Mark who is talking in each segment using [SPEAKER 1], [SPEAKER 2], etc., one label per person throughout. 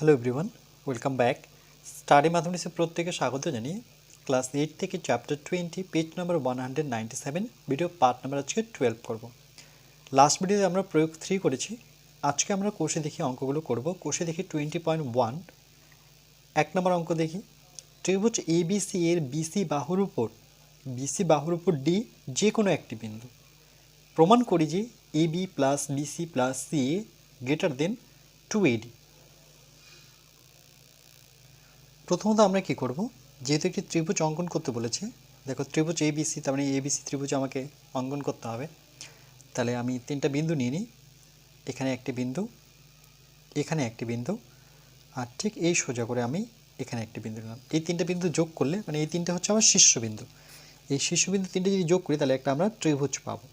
[SPEAKER 1] Hello everyone welcome back study ম্যাথমেটিক্সের প্রত্যেকে স্বাগত জানিয়ে ক্লাস এইট থেকে chapter twenty page number one hundred ninety seven video part number আজকে twelve করব last ভিডিওতে আমরা প্রয়োগ থ্রি করেছি। আজকে আমরা কোষে দেখি অঙ্কগুলো করব। কোষে দেখি টোয়েন্টি পয়েন্ট ওয়ান এক নম্বর অঙ্ক দেখি। ত্রিভুজ এবিসি এর বিসি বাহুর উপর বিসি বাহুর উপর ডি যে কোনো একটি বিন্দু। প্রমাণ করি যে A B plus BC plus C A greater than two AD প্রথমত আমরা কি করব? যেহেতু একটি ত্রিভুজ অঙ্কন করতে বলেছে, দেখো ত্রিভুজ এ বিসি তার মানে এ বিসি ত্রিভুজ আমাকে অঙ্কন করতে হবে। তাহলে আমি তিনটা বিন্দু নিয়ে নিই। এখানে একটি বিন্দু, এখানে একটি বিন্দু, আর ঠিক এই সোজা করে আমি এখানে একটি বিন্দু নিলাম। এই তিনটা বিন্দু যোগ করলে মানে এই তিনটা হচ্ছে আমার শীর্ষবিন্দু এই শীর্ষবিন্দু তিনটে যদি যোগ করি, তাহলে একটা আমরা ত্রিভুজ পাবো।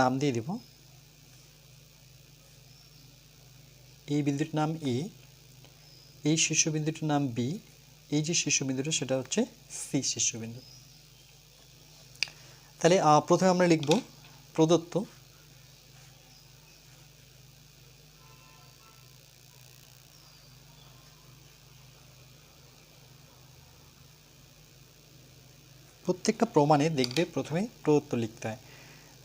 [SPEAKER 1] নাম দিয়ে দিব। এই বিন্দুটির নাম এ এই শীর্ষবিন্দুটির নাম বি এই যে শীর্ষবিন্দুটা সেটা হচ্ছে সি শীর্ষবিন্দু তাহলে প্রথমে আমরা লিখব প্রদত্ত। প্রত্যেকটা প্রমাণে দেখবে প্রথমে প্রদত্ত লিখতে হয়।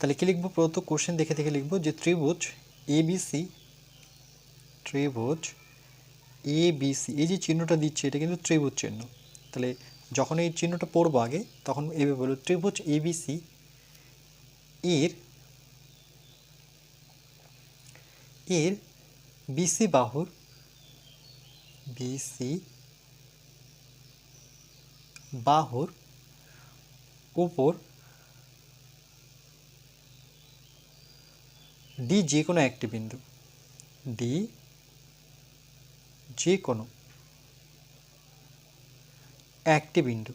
[SPEAKER 1] তাহলে কি লিখব? প্রদত্ত কোশ্চেন দেখে দেখে লিখব যে ত্রিভুজ এবিসি ত্রিভুজ এ বিসি এই যে চিহ্নটা দিচ্ছে, এটা কিন্তু ত্রিভুজ চিহ্ন। তাহলে যখন এই চিহ্নটা পড়ব আগে, তখন এভাবে বলব ত্রিভুজ এবিসি এর এর বিসি বাহুর বিসি বাহুর উপর ডি যে কোনো একটি বিন্দু। ডি যে কোনো একটি বিন্দু।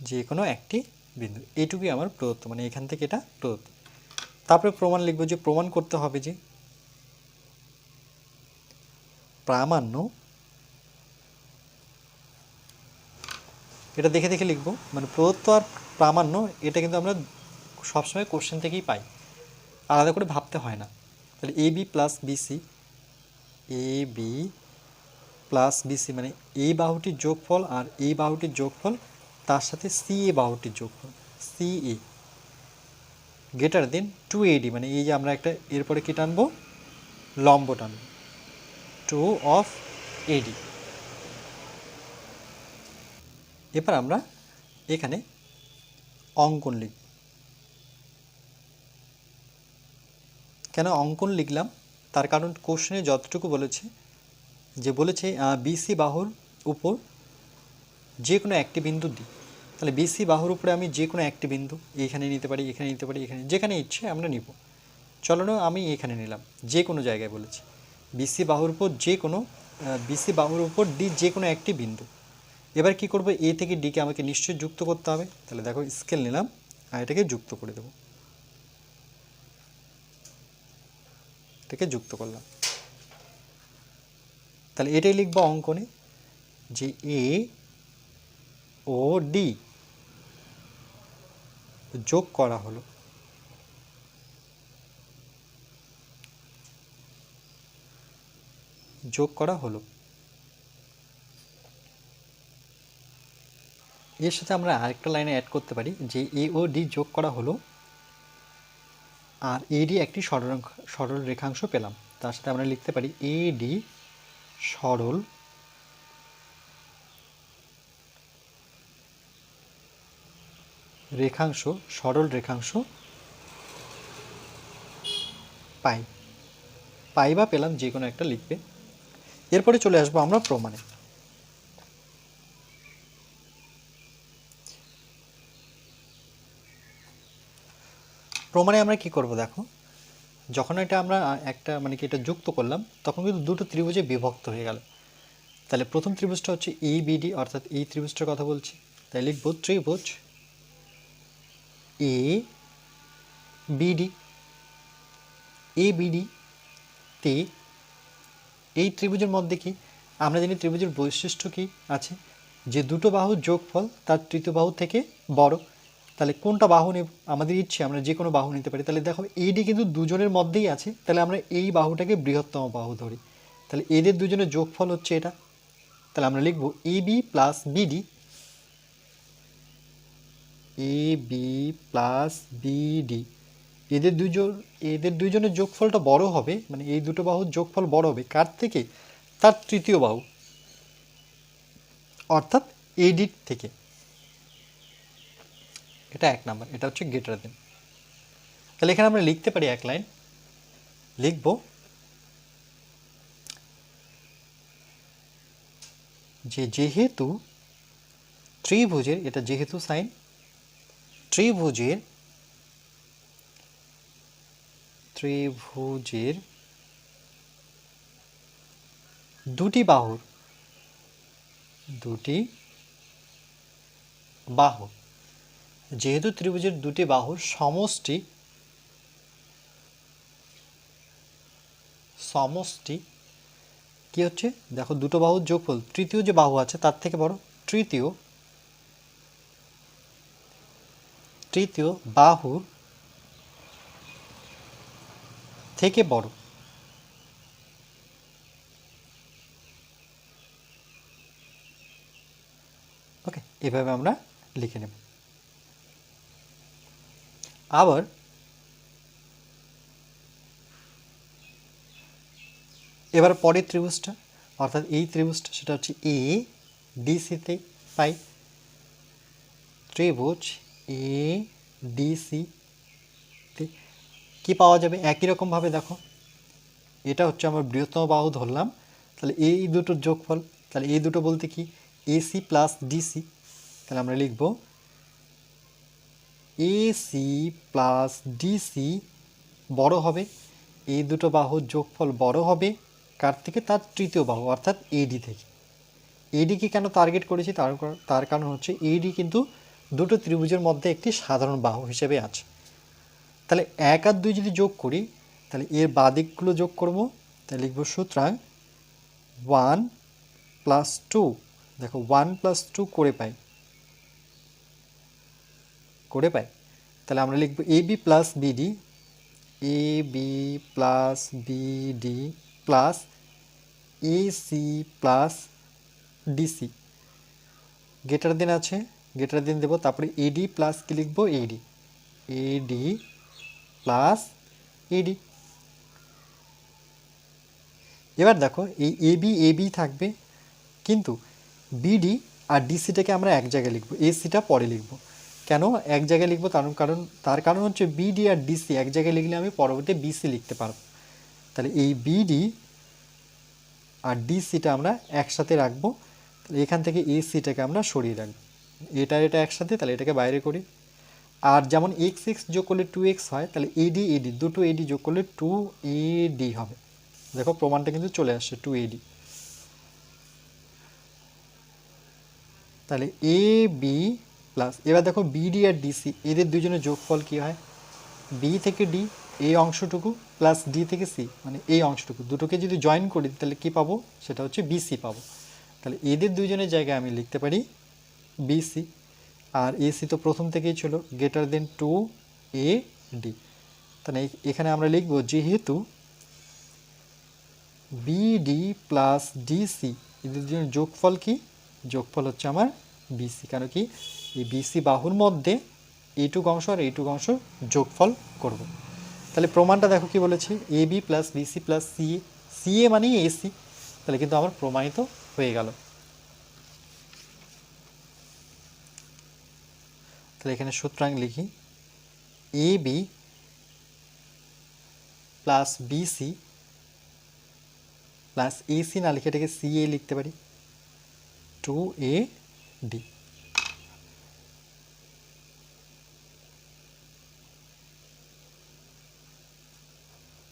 [SPEAKER 1] যে কোনো একটি বিন্দু। এইটুকুই আমার প্রদত্ত মানে এখান থেকে এটা প্রদত্ত। তারপরে প্রমাণ লিখব যে প্রমাণ করতে হবে যে প্রামাণ্য এটা দেখে দেখে লিখব। মানে প্রদত্ত আর প্রামাণ্য, এটা কিন্তু আমরা সবসময় কোশ্চেন থেকেই পাই। আলাদা করে ভাবতে হয় না। তাহলে A B plus BC A B plus BC মানে এই বাহুটির যোগফল আর এই বাহুটির যোগফল, তার সাথে সি এ বাহুটির যোগফল C A greater than two AD মানে এই যে আমরা একটা এরপরে কি টানবো? লম্ব টানবো। টু অফ এডি এবার আমরা এখানে অঙ্কন লিখব কেন অঙ্কন লিখলাম? তার কারণ কোশ্চেনে যতটুকু বলেছে, যে বলেছে বিসি বাহুর উপর যে কোনো একটি বিন্দু দিই তাহলে বিসি বাহুর উপরে আমি যে কোনো একটি বিন্দু এখানে নিতে পারি, এখানে নিতে পারি, এখানে যেখানে ইচ্ছে আমরা নিব। চলো না আমি এখানে নিলাম যে কোনো জায়গায় বলেছি। বিসি বাহুর উপর যে কোনো বিসি বাহুর উপর ডি যে কোনো একটি বিন্দু। এবার কি করব? এ থেকে ডিকে আমাকে নিশ্চয়ই যুক্ত করতে হবে। তাহলে দেখো স্কেল নিলাম, আর এটাকে যুক্ত করে দেব। এটাকে যুক্ত করলাম। তাহলে এটাই লিখব অঙ্কনে যে এ ও ডি যোগ করা হলো। যোগ করা হলো। এর সাথে আমরা আরেকটা লাইনে অ্যাড করতে পারি যে এ ও ডি যোগ করা হলো আর এডি একটি সরল সরল রেখাংশ পেলাম। তার সাথে আমরা লিখতে পারি এ ডি সরল রেখাংশ সরল রেখাংশ পাই। পাই বা পেলাম যে কোনো একটা লিখবে। এরপরে চলে আসব আমরা প্রমাণে। প্রমাণে আমরা কি করব দেখো? যখন এটা আমরা একটা মানে কি এটা যুক্ত করলাম, তখন কিন্তু দুটো ত্রিভুজে বিভক্ত হয়ে গেল। তাহলে প্রথম ত্রিভুজটা হচ্ছে এ বিডি অর্থাৎ এই ত্রিভুজটার কথা বলছি। তাই লিখব ত্রিভুজ এ বিডি এ বিডি তে এই ত্রিভুজের মধ্যে কি? আমরা জানি ত্রিভুজের বৈশিষ্ট্য কি আছে? যে দুটো বাহুর যোগফল তার তৃতীয় বাহু থেকে বড়। তাহলে কোনটা বাহু আমাদের ইচ্ছে, আমরা যে কোনো বাহু নিতে পারি। তাহলে দেখো এইডি কিন্তু দুজনের মধ্যেই আছে। তাহলে আমরা এই বাহুটাকে বৃহত্তম বাহু ধরি। তাহলে এদের দুজনের যোগফল হচ্ছে এটা। তাহলে আমরা লিখব A B plus BD A B plus BD এদের দুজন, এদের দুজনের যোগফলটা বড় হবে মানে এই দুটো বাহুর যোগফল বড় হবে কার থেকে? তার তৃতীয় বাহু। অর্থাৎ এডিট থেকে। এটা এক নাম্বার, এটা হচ্ছে গেটার দেন তাহলে এখানে আমরা লিখতে পারি এক লাইন, লিখব, যে যেহেতু ত্রিভুজের, এটা যেহেতু সাইন, ত্রিভুজের ত্রিভুজের দুটি বাহুর, দুটি বাহু যেহেতু ত্রিভুজের দুটি বাহুর সমষ্টি সমষ্টি কি হচ্ছে? দেখো দুটো বাহুর যোগফল, তৃতীয় যে বাহু আছে তার থেকে বড় তৃতীয় তৃতীয় বাহুর থেকে বড়। ওকে, এভাবে আমরা লিখে নেব। আবার এবার পরের ত্রিভুজটা, অর্থাৎ এই ত্রিভুজটা, সেটা হচ্ছে এ ডিসিতে পাই। ত্রিভুজ এ ডিসি তে। কি পাওয়া যাবে? একই রকমভাবে দেখো। এটা হচ্ছে আমার বৃহত্তম বাহু ধরলাম। তাহলে এই দুটোর যোগফল, তাহলে এই দুটো বলতে কি? এসি প্লাস ডিসি তাহলে আমরা লিখব এসি প্লাস ডিসি বড় হবে। এই দুটো বাহুর যোগফল বড় হবে কার থেকে তার তৃতীয় বাহু, অর্থাৎ এডি থেকে। এডিকে কেন টার্গেট করেছি? তার তার কারণ হচ্ছে এডি কিন্তু দুটো ত্রিভুজের মধ্যে একটি সাধারণ বাহু হিসেবে আছে। তাহলে এক আর দুই যদি যোগ করি, তাহলে এর বাদিকগুলো যোগ করব। তাহলে লিখব সুতরাং ওয়ান প্লাস টু দেখো ওয়ান প্লাস টু করে পাই। করে পাই। তাহলে আমরা লিখব A B plus BD A B plus BD plus A C plus DC greater than আছে, গেটার দিন দেবো, তারপরে এডি প্লাস কি লিখব? এডি এডি প্লাস এডি এবার দেখো, এই এবি এবি থাকবে, কিন্তু বিডি আর ডিসিটাকে আমরা এক জায়গায় লিখব এসিটা পরে লিখব। কেন? এক জায়গায় লিখব তার কারণ তার কারণ হচ্ছে বিডি আর ডিসি এক জায়গায় লিখলে আমি পরবর্তী বিসি লিখতে পারব। তাহলে এই বিডি আর ডিসিটা আমরা একসাথে রাখব, তাহলে এখান থেকে এসিটাকে আমরা সরিয়ে রাখব। এটা এটা একসাথে, তাহলে এটাকে বাইরে করি। আর যেমন এক্স এক্স যোগ করলে টু এক্স হয়, তাহলে এডি এডি দুটো এডি যোগ করলে টু এডি হবে। দেখো, প্রমাণটা কিন্তু চলে আসছে টু এডি তাহলে এ বি প্লাস, এবার দেখো বিডি আর ডিসি এদের দুজনের যোগফল কি হয়? বি থেকে ডি এই অংশটুকু প্লাস ডি থেকে সি মানে এই অংশটুকু। দুটোকে যদি জয়েন করি, তাহলে কি পাবো? সেটা হচ্ছে বিসি পাবো। তাহলে এদের দুজনের জায়গায় আমি লিখতে পারি বিসি আর এসি তো প্রথম থেকেই ছিল greater than two A D তাহলে এখানে আমরা লিখব, যেহেতু বিডি প্লাস ডিসি এদের জন্য যোগফল কি? যোগফল হচ্ছে আমার বিসি কেন কি? এই বিসি বাহুর মধ্যে এইটুক অংশ আর এইটুক অংশ যোগফল করব। তাহলে প্রমাণটা দেখো কি বলেছে? A B plus BC plus CA CA মানেই এসি তাহলে কিন্তু আমার প্রমাণিত হয়ে গেল। তাহলে এখানে সুতরাং লিখি। A B plus BC plus AC না লিখে এটাকে সি এ লিখতে পারি। টু এ ডি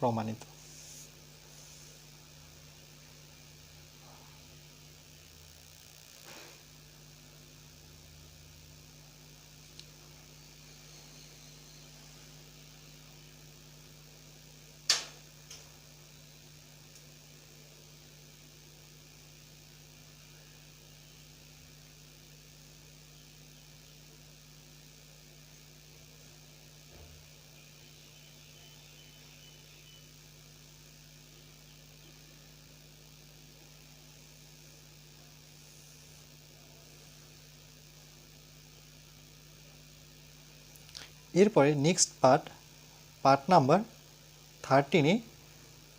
[SPEAKER 1] প্রমাণিত এরপরে নেক্সট পার্ট পার্ট নাম্বার থার্টিনে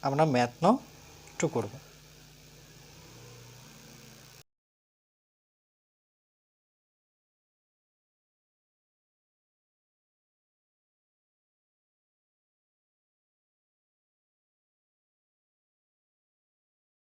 [SPEAKER 1] আমরা ম্যাথ নাও টু করব।